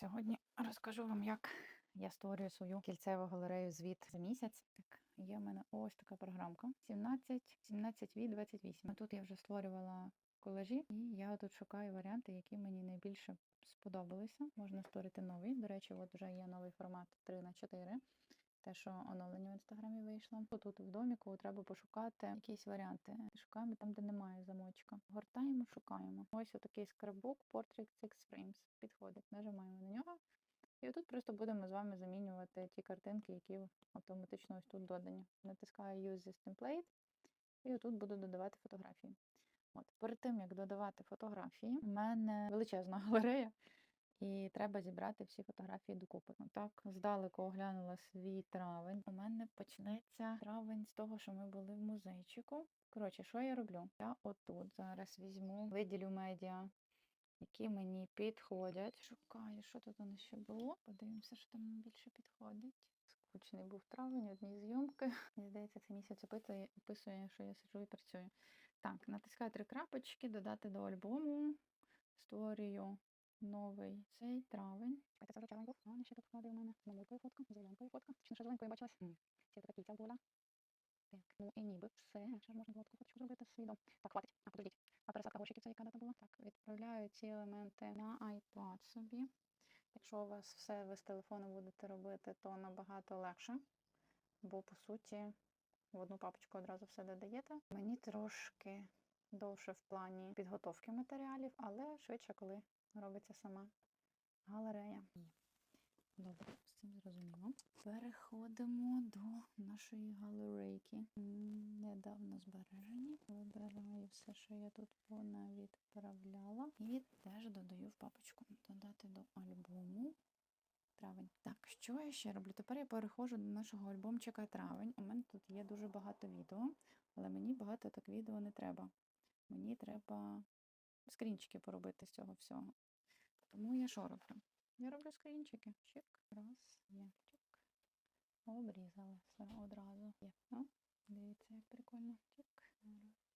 Сьогодні розкажу вам, як я створюю свою кільцеву галерею звіт за місяць. Так, є в мене ось така програмка. 17, 17 від 28. Тут я вже створювала колажі, і я тут шукаю варіанти, які мені найбільше сподобалися. Можна створити новий. До речі, от вже є новий формат 3 на 4 те, що оновлення в інстаграмі вийшло. Тут в доміку треба пошукати якісь варіанти. Шукаємо там, де немає замочка. Гортаємо, шукаємо. Ось отакий скраббук Portrait Six Frames. Підходить. Нажимаємо на нього. І отут просто будемо з вами замінювати ті картинки, які автоматично ось тут додані. Натискаю Use this template, і отут буду додавати фотографії. От, перед тим як додавати фотографії, у мене величезна галерея. І треба зібрати всі фотографії докупи. Так, здалеку оглянула свій травень. У мене почнеться травень з того, що ми були в музейчику. Коротше, що я роблю? Я отут зараз візьму, виділю медіа, які мені підходять. Шукаю, що тут у нас ще було. Подивимося, що там більше підходить. Скучний був травень, одні зйомки. Мені здається, цей місяць описує, описує, що я сиджу і працюю. Так, натискаю три крапочки, додати до альбому. Створюю новий цей травень. Це вже травень був. А, ще тут вкладає у мене з мамулькою фотка, з зеленкою фотка. Точно, що зеленкою бачилась. Це така кільця була. Так, ну і ніби все. Ще можна було таку фоточку зробити з відео. Так, хватить. А, подождіть. А пересадка грошиків це яка дата була? Так, відправляю ці елементи на iPad собі. Якщо у вас все ви з телефону будете робити, то набагато легше. Бо, по суті, в одну папочку одразу все додаєте. Мені трошки довше в плані підготовки матеріалів, але швидше, коли робиться сама галерея. Добре, з цим зрозуміло. Переходимо до нашої галерейки. Недавно збережені. Вибираю все, що я тут понавідправляла. І теж додаю в папочку. Додати до альбому. Травень. Так, що я ще роблю? Тепер я переходжу до нашого альбомчика травень. У мене тут є дуже багато відео, але мені багато так відео не треба. Мені треба скрінчики поробити з цього всього. Тому я що роблю? Я роблю скрінчики. Чик, раз, є. Чик. Обрізала все одразу. Є. О, дивіться, як прикольно. Чик. Раз,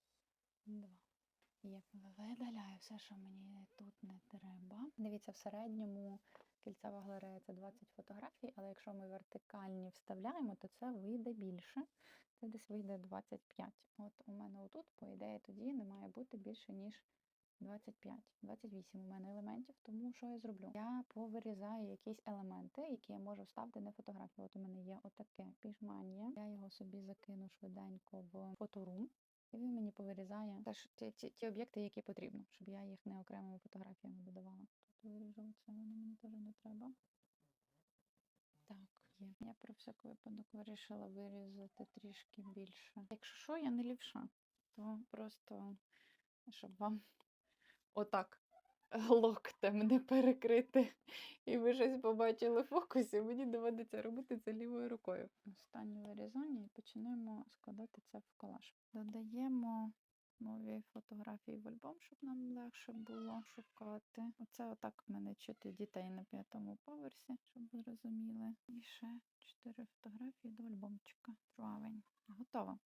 два. Є. Видаляю все, що мені тут не треба. Дивіться, в середньому кільцева галерея це 20 фотографій, але якщо ми вертикальні вставляємо, то це вийде більше. Це десь вийде 25. От у мене отут, по ідеї, тоді не має бути більше, ніж 25, 28 у мене елементів, тому що я зроблю? Я повирізаю якісь елементи, які я можу вставити на фотографію. От у мене є отаке піжмання. Я його собі закину швиденько в фоторум. І він мені повирізає теж ті, ті, ті об'єкти, які потрібно, щоб я їх не окремими фотографіями додавала. Тут виріжу це, воно мені теж не треба. Так, є. Я про всяк випадок вирішила вирізати трішки більше. Якщо що, я не лівша, то просто щоб вам отак локтем не перекрити, і ви щось побачили в фокусі, мені доводиться робити це лівою рукою. Останнє вирізання і почнемо складати це в колаж. Додаємо нові фотографії в альбом, щоб нам легше було шукати. Оце отак в мене чути дітей на п'ятому поверсі, щоб ви розуміли. І ще чотири фотографії до альбомчика. Травень. Готово.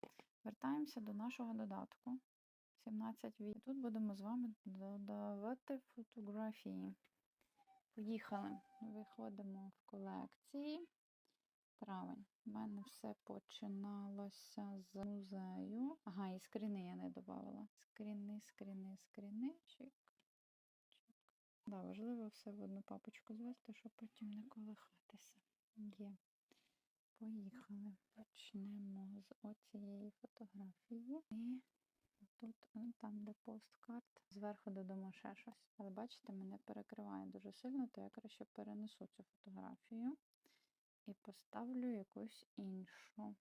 Вертаємося до нашого додатку. 17 відео. Тут будемо з вами додавати фотографії. Поїхали. Виходимо в колекції. Травень. У мене все починалося з музею. Ага, і скріни я не додавала. Скріни, скріни, скріни. Чик. Чик. Да, важливо все в одну папочку звести, щоб потім не колихатися. Є. Поїхали. Почнемо з оцієї фотографії. І Тут, ну, там, де посткарт, зверху додамо ще щось. Але бачите, мене перекриває дуже сильно, то я краще перенесу цю фотографію і поставлю якусь іншу.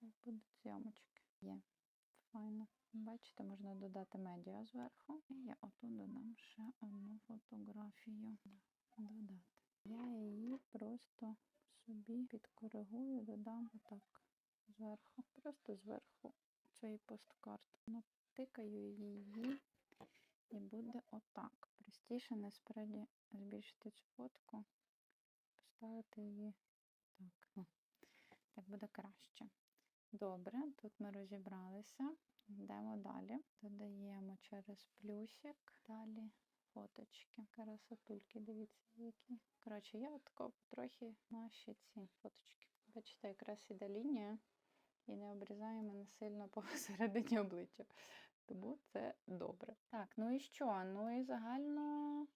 Будуть зйомочки. Є. Файно. Бачите, можна додати медіа зверху. І я отут додам ще одну фотографію. Додати. Я її просто собі підкоригую, додам отак зверху. Просто зверху цієї посткарти. Натикаю її і буде отак. Простіше не спереді збільшити цю фотку, поставити її так. О, так буде краще. Добре, тут ми розібралися. Йдемо далі. Додаємо через плюсик. Далі фоточки. Красотульки, дивіться, які. Коротше, я от трохи наші ці фоточки. Бачите, якраз іде лінія і не обрізає мене сильно посередині обличчя. Тому це добре. Так, ну і що? Ну і загально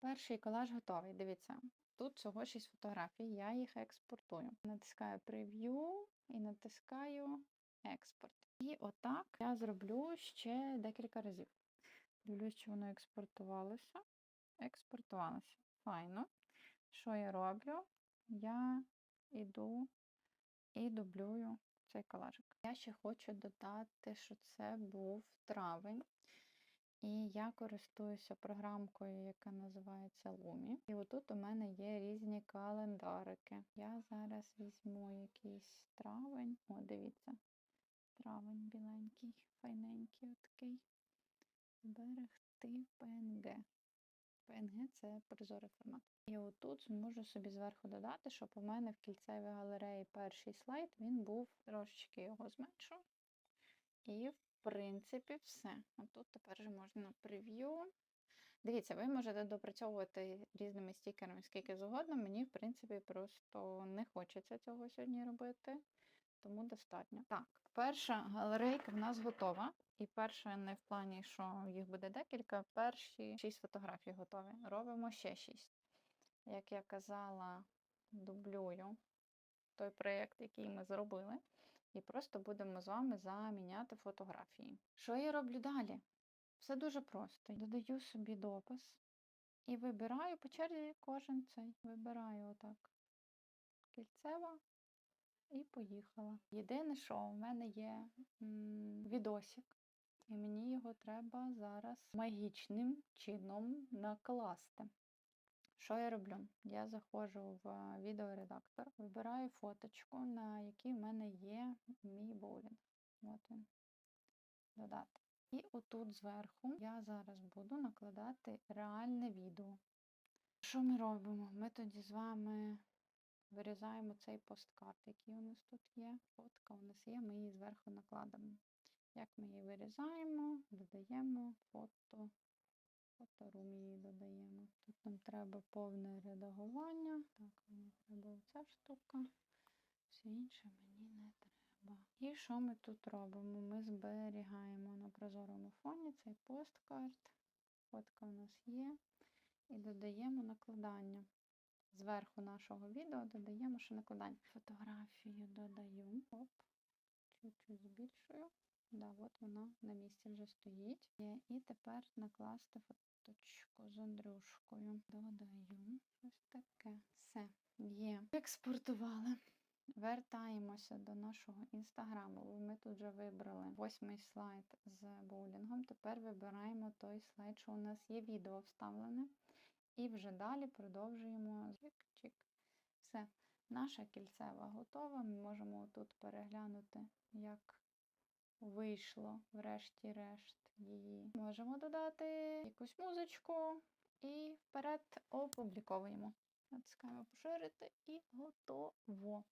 перший колаж готовий. Дивіться, тут всього 6 фотографій, я їх експортую. Натискаю прев'ю і натискаю експорт. І отак я зроблю ще декілька разів. Дивлюсь, чи воно експортувалося. Експортувалося. Файно. Що я роблю? Я йду і дублюю цей колажик. Я ще хочу додати, що це був травень. І я користуюся програмкою, яка називається Lumi. І отут у мене є різні календарики. Я зараз візьму якийсь травень. О, дивіться. Травень біленький, файненький отакий. Зберегти PNG. PNG це прозорий формат. І отут зможу собі зверху додати, щоб у мене в кільцевій галереї перший слайд він був трошечки його зменшу. І, в принципі, все. Отут тепер вже можна прев'ю. Дивіться, ви можете допрацьовувати різними стікерами скільки завгодно. Мені, в принципі, просто не хочеться цього сьогодні робити, тому достатньо. Так, перша галерейка в нас готова. І перша не в плані, що їх буде декілька, перші шість фотографій готові. Робимо ще шість. Як я казала, дублюю той проєкт, який ми зробили, і просто будемо з вами заміняти фотографії. Що я роблю далі? Все дуже просто. Додаю собі допис і вибираю по черзі кожен цей. Вибираю отак кільцева і поїхала. Єдине, що в мене є м, відосик, і мені його треба зараз магічним чином накласти. Що я роблю? Я заходжу в відеоредактор, вибираю фоточку, на якій в мене є мій боулінг. От він. Додати. І отут зверху я зараз буду накладати реальне відео. Що ми робимо? Ми тоді з вами вирізаємо цей посткарт, який у нас тут є. Фотка у нас є, ми її зверху накладемо. Як ми її вирізаємо, додаємо фото, фоторум її додаємо. Тут нам треба повне редагування. Так, мені треба оця штука. Все інше мені не треба. І що ми тут робимо? Ми зберігаємо на прозорому фоні цей посткарт. Фотка у нас є. І додаємо накладання. Зверху нашого відео додаємо ще накладання. Фотографію додаю. Оп, чуть-чуть збільшую. Да, от вона на місці вже стоїть. І тепер накласти фоточку з Андрюшкою. Додаю ось таке. Все, є. Експортували. Вертаємося до нашого інстаграму. Ми тут вже вибрали восьмий слайд з боулінгом. Тепер вибираємо той слайд, що у нас є відео вставлене. І вже далі продовжуємо чик-чик. Все, наша кільцева готова. Ми можемо тут переглянути, як вийшло, врешті-решт, її. Можемо додати якусь музичку і вперед опубліковуємо. Натискаємо поширити і готово.